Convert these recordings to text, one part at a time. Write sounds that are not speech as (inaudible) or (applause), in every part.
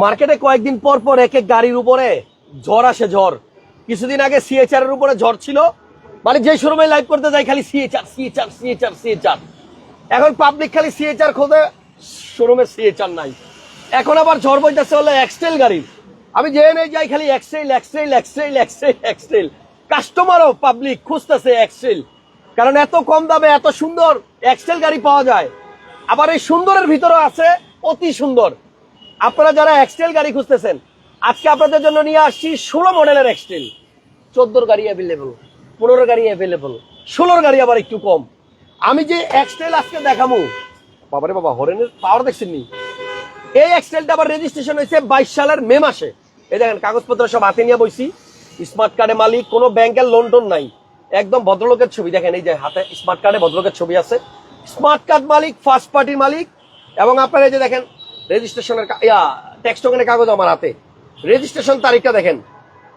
মার্কেটে কয়েকদিন পর পর এক এক গাড়ির উপরে ঝড় আসে, ঝড়। কিছুদিন আগে সিএচআর এর উপরে ঝড় ছিল। মানে যে শোরুমে লাইভ করতে যাই, খালি সিএচআর সিএচআর সিএচআর সিএচআর এখন পাবলিক খালি সিএচআর খোঁজে শোরুমে সিএচআর নাই। এখন আবার ঝড় বইতেছে হলো এক্সটেল গাড়ি। আমি যে নেই যাই, খালি এক্সটেল এক্সটেল এক্সটেল এক্সটেল এক্সটেল কাস্টমারও পাবলিক খুঁজতেছে এক্সটেল কারণ এত কম দামে, এত সুন্দর এক্সটেল গাড়ি পাওয়া যায়। আবার এই সুন্দরের ভিতরে আছে অতি সুন্দর। আপনারা যারা এক্সটেল গাড়ি খুঁজতেছেন, আজকে আপনাদের জন্য নিয়ে আসছি ষোলো মডেলের এক্সটেল চোদ্দোর গাড়ি অ্যাভেলেবল পনেরো গাড়ি অ্যাভেলেবল ষোলোর গাড়ি আবার একটু কম। আমি যে এক্সটেল আজকে দেখাবো, বাবারে বাবা, হরেনের পাওয়ার দেখছেন নি এই এক্সটেলটা আবার রেজিস্ট্রেশন হয়েছে বাইশ সালের মে মাসে। এই দেখেন, কাগজপত্র সব হাতে নিয়ে বইছি। স্মার্ট কার্ডে মালিক, কোনো ব্যাংকের লোন টোন নাই। একদম ভদ্রলোকের ছবি, দেখেন এই যে হাতে স্মার্ট কার্ডে ভদ্রলোকের ছবি আছে। স্মার্ট কার্ড মালিক ফার্স্ট পার্টির মালিক, এবং আপনারা এই যে দেখেন রেজিস্ট্রেশনের ইয়া ট্যাক্স টোকেনের কাগজ আমার হাতে। রেজিস্ট্রেশন তারিখটা দেখেন।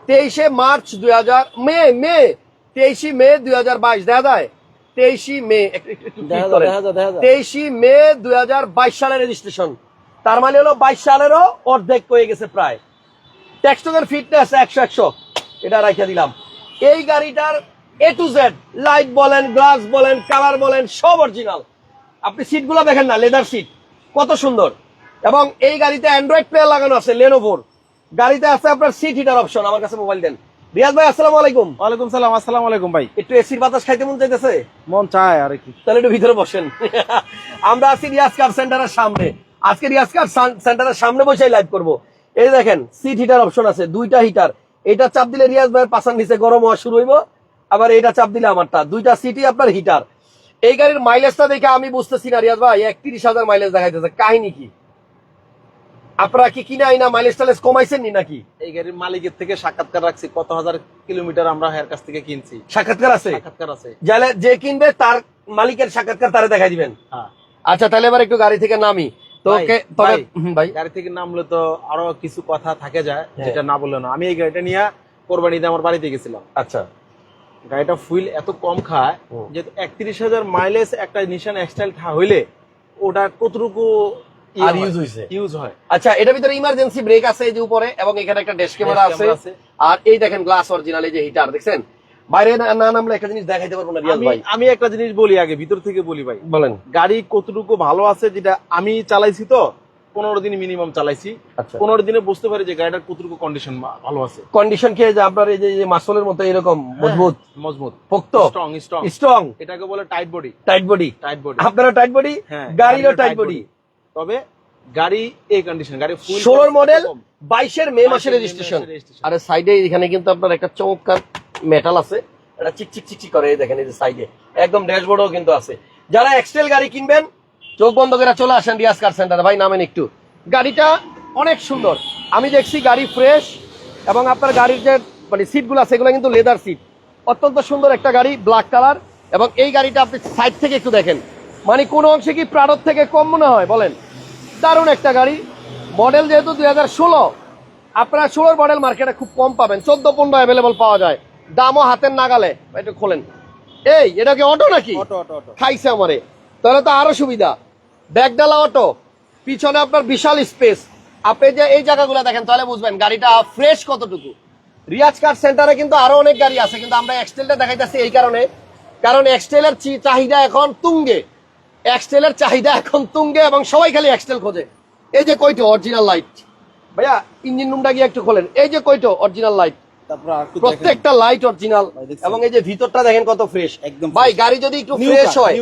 তেইশে মার্চ দুই হাজার মে মে তেইশে মে দুই হাজার বাইশ দেখা যায়? তেইশে মে। তেইশে মে দুই হাজার বাইশ সালের রেজিস্ট্রেশন। তার মানে হলো বাইশ সালেরও অর্ধেক হয়ে গেছে প্রায়। ট্যাক্সটোকের ফিটনেস একশো একশো। এটা রাখিয়ে দিলাম। এই গাড়িটার এ টু জেড লাইট বলেন গ্লাস বলেন কালার বলেন সব অরিজিনাল আপনি সিটগুলো দেখেন না লেদার সিট কত সুন্দর। এবং এই গাড়িতে অ্যান্ড্রয়েড প্লেয়ার লাগানো আছে লেনোভোর গাড়িতে আছে আপনার সিট হিটার অপশন আমার কাছে মোবাইল দেন। রিয়াজ ভাই আসসালামু আলাইকুম। ওয়ালাইকুম সালাম আসসালামু আলাইকুম ভাই। একটু এসির বাতাস খাইতে মন চাইতেছে? মন চায় আর কি। তাহলে একটু ভিতরে বসেন। (laughs) আমরা আছি রিয়াজ কার সেন্টারের সামনে। আজকে রিয়াজ কার সেন্টারের সামনে বসে লাইভ করব। এই দেখেন সিট হিটার অপশন আছে দুইটা হিটার এটা চাপ দিলে রিয়াজ ভাইয়ের পাশার নিচে গরম হওয়া শুরু হইব। আবার এটা চাপ দিলে আমারটা। দুইটা সিটই আপনার হিটার এই গাড়ির মাইলেজটা দেখে আমি বুঝতেছি না রিয়াজ ভাই একত্রিশ হাজার মাইলেজ দেখাইতেছে। কাহিনী কি? আপনারা কি কিনা আইনা মাইলেজ টাইলেজ কমাইছেন নি নাকি? এই গাড়ির মালিকের থেকে সাক্ষাৎকার রাখছি কত হাজার কিলোমিটার আমরা এর কাছ থেকে কিনছি। সাক্ষাৎকার আছে? সাক্ষাৎকার আছে। যাহলে যে কিনবে তার মালিকের সাক্ষাৎকার তারে দেখাই দিবেন। হ্যাঁ। আচ্ছা তাহলে এবার একটু গাড়ি থেকে নামি। তো ভাই, তবে ভাই, গাড়ি থেকে নামলে তো আরও কিছু কথা থাকে যায় হ্যাঁ। যেটা না বললে না। আমি এই গাড়িটা নিয়ে কোরবানিতে আমার বাড়িতে গেছিলাম। আচ্ছা। গাড়িটা ফুইল এত কম খায়। যে একত্রিশ হাজার মাইলেজ একটা নিশান এক্সটাইল হইলে ওটা কতটুকু আর use হইছে? ইউজ হয়। আচ্ছা এটার ভিতরে ইমার্জেন্সি ব্রেক আছে এই যে উপরে এবং এখানে একটা ড্যাশ ক্যামেরা আছে। আর এই দেখেন গ্লাস অরিজিনাল এই যে হিটার দেখছেন? বাইরে না নামলে একটা জিনিস দেখাইতে পারব না রিয়াজ ভাই। আমি একটা জিনিস বলি আগে ভিতর থেকে বলি ভাই। বলেন। গাড়ি কতটুকু ভালো আছে যেটা আমি চালাইছি তো পনেরো দিন মিনিমাম চালাইছি। আচ্ছা। পনেরো দিনে বুঝতে পারি যে গাড়িটার কতটুকু কন্ডিশন ভালো আছে। কন্ডিশন খেয়ে যে আপনার এই যে মাসলের মতো এরকম মজবুত? মজবুত। পোক্ত? স্ট্রং স্ট্রং স্ট্রং এটাকে বলে tight body tight body tight body আপনারও টাইট বডি হ্যাঁ গাড়িরও টাইট বডি তবে গাড়ি এই কন্ডিশন গাড়ি ফুল ষোলোর মডেল বাইশের মে 22 মাসের রেজিস্ট্রেশন। আর সাইডে এখানে কিন্তু আপনার একটা চমৎকার মেটাল আছে এটা চিক চিক চিক চিক করে এই দেখেন এই যে সাইডে একদম ড্যাশবোর্ডও কিন্তু আছে। যারা এক্সটেল গাড়ি কিনবেন চোখ বন্ধ করে চলে আসেন রিয়াজ কার সেন্টারে ভাই নামেন একটু। গাড়িটা অনেক সুন্দর। আমি দেখছি গাড়ি ফ্রেশ এবং আপনার গাড়ির যে মানে সিটগুলো আছে সেগুলো কিন্তু লেদার সিট অত্যন্ত সুন্দর একটা গাড়ি ব্ল্যাক কালার এবং এই গাড়িটা আপনি সাইড থেকে একটু দেখেন। মানে কোনো অংশে কি প্রাড়ত থেকে কম মনে হয়? বলেন। দারুণ একটা গাড়ি। মডেল যেহেতু দুই হাজার ষোলো আপনারা ষোলোর মডেল মার্কেটে খুব কম পাবেন। চোদ্দ পনেরো অ্যাভেলেবল পাওয়া যায়। দামও হাতের নাগালে। একটু খোলেন। এই এটা কি অটো নাকি? Auto auto auto. খাইছে আমারে। তাহলে তো আরও সুবিধা। ব্যাগডালা অটো। পিছনে আপনার বিশাল স্পেস আপনি যে এই জায়গাগুলো দেখেন তাহলে বুঝবেন গাড়িটা ফ্রেশ কতটুকু। রিয়াজ কার সেন্টারে কিন্তু আরও অনেক গাড়ি আছে কিন্তু আমরা এক্সটেলটা দেখাইতেছি এই কারণে। কারণ এক্সটেলের চাহিদা এখন তুঙ্গে। এক্সটেলের চাহিদা এখন তুঙ্গে এবং সবাই খালি এক্সটেল খোঁজে। এই যে কইটো অরিজিনাল লাইট ভাইয়া ইঞ্জিন রুমটা গিয়ে একটু খোলেন। এই যে কইটো অরিজিনাল লাইট। প্রত্যেকটা লাইট অরিজিনাল এবং এই যে ভিতরটা দেখেন কত ফ্রেশ একদম ভাই গাড়ি যদি একটু ফ্রেশ হয়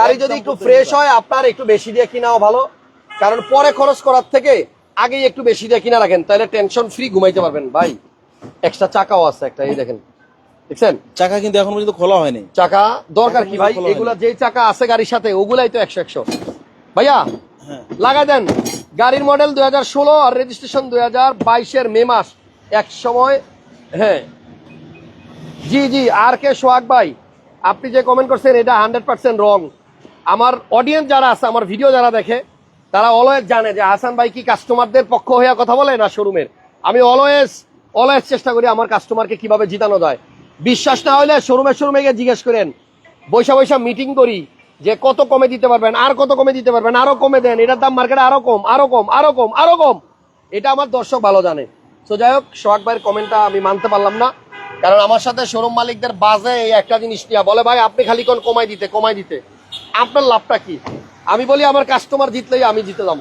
গাড়ি যদি একটু ফ্রেশ হয় আপনার একটু বেশি দিয়ে কিনাও ভালো। কারণ পরে খরচ করার থেকে আগেই একটু বেশি দিয়ে কিনা রাখেন তাহলে টেনশন ফ্রি ঘুমাইতে পারবেন। ভাই এক্সট্রা চাকাও আছে একটা এই দেখেন। দেখছেন? চাকা কিন্তু এখন পর্যন্ত খোলা হয়নি। চাকা দরকার কি ভাই? এগুলা যেই চাকা আছে গাড়ির সাথে ওগুলাই তো একশো একশো। ভাইয়া হ্যাঁ। লাগা দেন। গাড়ির মডেল দুই হাজার ষোলো আর রেজিস্ট্রেশন দুই হাজার বাইশের মে মাস। এক সময় হ্যাঁ। জি জি আর কে সোহাগ ভাই আপনি যে কমেন্ট করছেন এটা হান্ড্রেড পার্সেন্ট রং আমার অডিয়েন্স যারা আছে আমার ভিডিও যারা দেখে তারা অলওয়েজ জানে যে হাসান ভাই কি কাস্টমারদের পক্ষ হয়ে কথা বলে না শোরুমের আমি অলওয়েজ অলওয়েজ চেষ্টা করি আমার কাস্টমারকে কীভাবে জিতানো যায়। বিশ্বাস না হলে শোরুমে শোরুমে গিয়ে জিজ্ঞেস করেন। বৈশা বৈশা মিটিং করি যে কত কমে দিতে পারবেন, আর কত কমে দিতে পারবেন, আরও কমে দেন, এটার দাম মার্কেটে আরও কম আরও কম আরও কম আরও কম। এটা আমার দর্শক ভালো জানে। তো যাই হোক, সোহাগ ভাইয়ের কমেন্টটা আমি মানতে পারলাম না। কারণ আমার সাথে শোরুম মালিকদের বাজে এই একটা জিনিস নিয়ে বলে, ভাই, আপনি খালি কোন কমাই দিতে কমাই দিতে। আপনার লাভটা কি? আমি বলি, আমার কাস্টমার জিতলেই আমি জিতে যাব।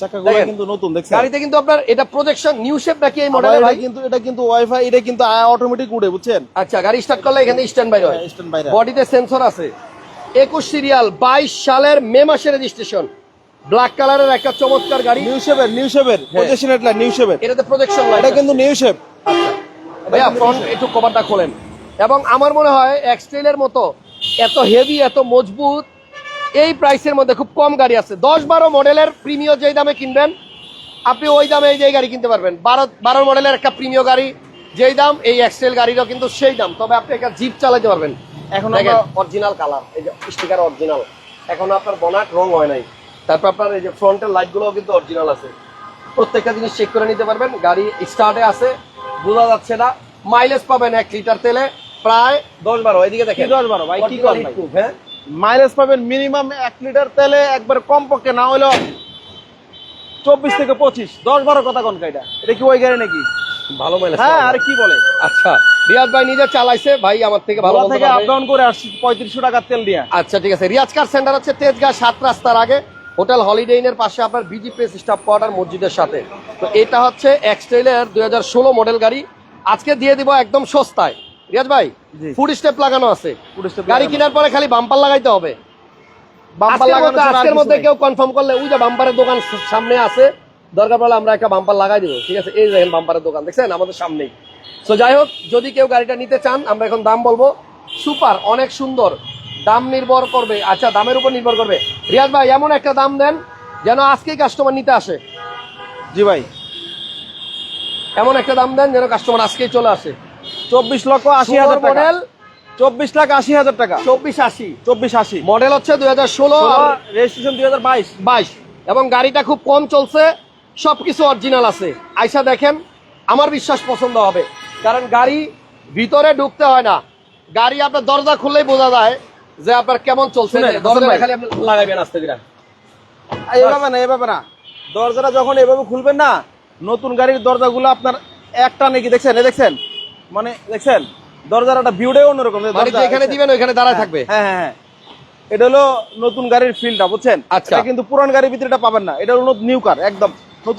চাকাগুলো কিন্তু নতুন দেখছেন? গাড়িতে কিন্তু আপনার এটা প্রজেকশন নিউ শেপ নাকি এই আবার ভাই? কিন্তু এটা কিন্তু ওয়াইফাই এটা কিন্তু অটোমেটিক উঠে বুঝছেন? আচ্ছা গাড়ি স্টার্ট করলে এখানে স্ট্যান্ড বাই হয় স্ট্যান্ড বাইরে বডিতে সেন্সর আছে। একুশ সিরিয়াল বাইশ সালের মে মাসের রেজিস্ট্রেশন ব্ল্যাক কালারের একটা চমৎকার গাড়ি। নিউ শেপের নিউ শেপের পজিশন এটা নিউ শেপের এটাতে প্রজেকশন এটা কিন্তু নিউ শেপ ভাইয়া ফ্রন্ট একটু কভারটা খোলেন। এবং আমার মনে হয় এক্সটেলের মতো এত হেভি এত মজবুত এই প্রাইসের মধ্যে খুব কম গাড়ি আছে। দশ বারো মডেলের প্রিমিয় যেই দামে কিনবেন আপনি ওই দামে এই যে গাড়ি কিনতে পারবেন। বারো বারো মডেলের একটা প্রিমিয় গাড়ি যেই দাম এই এক্সটেল গাড়িরও কিন্তু সেই দাম। তবে আপনি একটা জিপ চালাতে পারবেন। এখন অরিজিনাল কালার এই যে স্টিকার অরিজিনাল এখন আপনার বনাট রং হয় নাই। তারপর আপনার এই যে ফ্রন্টের লাইটগুলোও কিন্তু অরিজিনাল আছে। প্রত্যেকটা জিনিস চেক করে নিতে পারবেন। গাড়ি স্টার্টে আছে বোঝা যাচ্ছে না। মাইলেজ পাবেন এক লিটার তেলে প্রায় দশ বারো। এদিকে দেখেন। 10 12 ভাই, কি করেন? হ্যাঁ? মাইলেজ পাবেন মিনিমাম এক লিটার তেলে একবার কম পক্ষে না হলেও চব্বিশ থেকে পঁচিশ দশ বারো কথা কোন এটা এটা কি ওই গাড়ি নাকি? ভালো মাইলেজ হ্যাঁ আর কি বলে? আচ্ছা রিয়াজ ভাই নিজে চালাইছে ভাই আমার থেকে ভালো ভালো থেকে আপ ডাউন করে আসছি পঁয়ত্রিশশো টাকার তেল দিয়ে। আচ্ছা ঠিক আছে। রিয়াজ কার সেন্টার হচ্ছে? তেজগাঁ সাত রাস্তার আগে হোটেল হলিডে ইনের পাশে আপনার বিজি প্রেস স্টাফ কোয়ার্টার মসজিদের সাথে। তো এটা হচ্ছে এক্সটেলের দুই হাজার ষোলো মডেল গাড়ি। আজকে দিয়ে দিব একদম সস্তায়। রিয়াজ ভাই ফুড স্টেপ লাগানো আছে। গাড়ি কেনার পরে খালি বাম্পার লাগাইতে হবে। বাম্পার লাগানো আজকের মধ্যে কেউ কনফার্ম করলে ওই যে বাম্পারের দোকান সামনে আছে। দরকার পড়লে আমরা একটা বাম্পার লাগাই দিব। ঠিক আছে? এই দেখেন বাম্পারের দোকান দেখছেন? আমাদের সামনেই। তো যাই হোক যদি কেউ গাড়িটা নিতে চান আমরা এখন দাম বলব। সুপার অনেক সুন্দর। দাম নির্ভর করবে। আচ্ছা দামের উপর নির্ভর করবে। রিয়াজ ভাই এমন একটা দাম দেন যেন আজকেই কাস্টমার নিতে আসে। জি ভাই। এমন একটা দাম দেন যেন কাস্টমার আজকেই চলে আসে। চব্বিশ লক্ষ আশি হাজার মডেল। চব্বিশ লাখ আশি হাজার টাকা। চব্বিশ আশি। চব্বিশ আশি। মডেল হচ্ছে দুই হাজার ষোলো রেজিস্ট্রেশন দুই হাজার বাইশ। বাইশ। এবং গাড়িটা খুব কম চলছে সবকিছু অরিজিনাল আছে। আইসা দেখেন আমার বিশ্বাস পছন্দ হবে। কারণ গাড়ি ভিতরে ঢুকতে হয় না। গাড়ি আপনার দরজা খুললেই বোঝা যায় যে আপনার কেমন চলছে। লাগাইবেন আসতে এভাবে না এভাবে না। দরজাটা যখন এভাবে খুলবেন না নতুন গাড়ির দরজাগুলো আপনার একটা নাকি দেখছেন? দেখছেন? মানে দেখছেন দরজার একটা ভিউটাই অন্যরকম যে মানে দিবেন ওইখানে দাঁড়ায় থাকবে? হ্যাঁ হ্যাঁ হ্যাঁ। এটা হলো নতুন গাড়ির ফিল্ডটা বুঝছেন? আচ্ছা। এটা কিন্তু পুরান গাড়ির ভিতরে এটা পাবেন না। এটা হলো নিউ কার একদম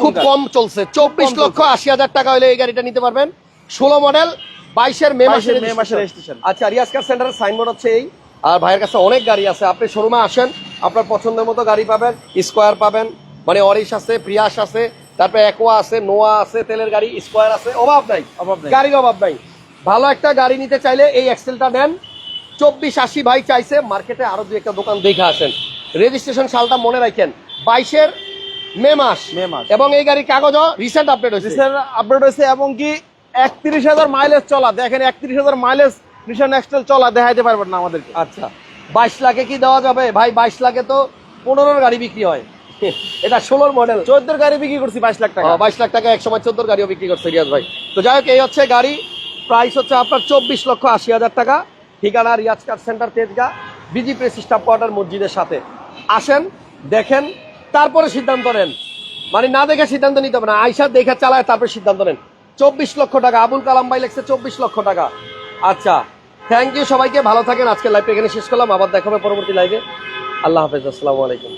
খুব কম চলছে। চব্বিশ লক্ষ আশি হাজার টাকা হলে এই গাড়িটা নিতে পারবেন। ষোলো মডেল বাইশের মে মাসের মে মাসের registration। আচ্ছা রিয়াজ কার সেন্টারের সাইনবোর্ড হচ্ছে এই। আর ভাইয়ের কাছে অনেক গাড়ি আছে। আপনি শোরুমে আসেন আপনার পছন্দের মতো গাড়ি পাবেন স্কোয়ার পাবেন মানে অরিশ আছে প্রিয়াস আছে তারপরে একোয়া আছে নোয়া আছে তেলের গাড়ি স্কোয়ার আছে অভাব নাই। অভাব নাই। গাড়ির অভাব নাই। ভালো একটা গাড়ি নিতে চাইলে এই এক্সেলটা নেন। চব্বিশ আশি ভাই চাইছে মার্কেটে আরও দু একটা দোকান দেখে আসেন। রেজিস্ট্রেশন সালটা মনে রাখেন বাইশের মে মাস। মে মাস। এবং এই গাড়ির কাগজও রিসেন্ট আপডেট হয়েছে। আপডেট হয়েছে এবং কি একত্রিশ হাজার মাইলেজ চলা। দেখেন একত্রিশ হাজার মাইলেজ নিশান এক্সটেল চলা দেখাইতে পারবেন না আমাদেরকে। আচ্ছা বাইশ লাখে কি দেওয়া যাবে? ভাই বাইশ লাখে তো পনেরোর গাড়ি বিক্রি হয়। এটা ষোলোর মডেল চোদ্দোর গাড়ি বিক্রি করছি বাইশ লাখ টাকা। বাইশ লাখ টাকা এক সময় চোদ্দোর গাড়িও বিক্রি করছে রিয়াজ ভাই। তো যাই হোক এই হচ্ছে গাড়ি। প্রাইস হচ্ছে আপনার চব্বিশ লক্ষ আশি হাজার টাকা। ঠিকানা Riaz car centre Tejgaon. BG press staff quarter মসজিদের সাথে। আসেন দেখেন তারপরে সিদ্ধান্ত নেন। মানে না দেখে সিদ্ধান্ত নিতে হবে না। আইসা দেখে চালায় তারপরে সিদ্ধান্ত নেন। চব্বিশ লক্ষ টাকা। আবুল কালাম ভাই লেখছে চব্বিশ লক্ষ টাকা। আচ্ছা থ্যাংক ইউ সবাইকে। ভালো থাকেন। আজকে লাইভটা এখানে শেষ করলাম। আবার দেখাবে পরবর্তী লাইভে আল্লাহ হাফেজ। আসসালামু আলাইকুম।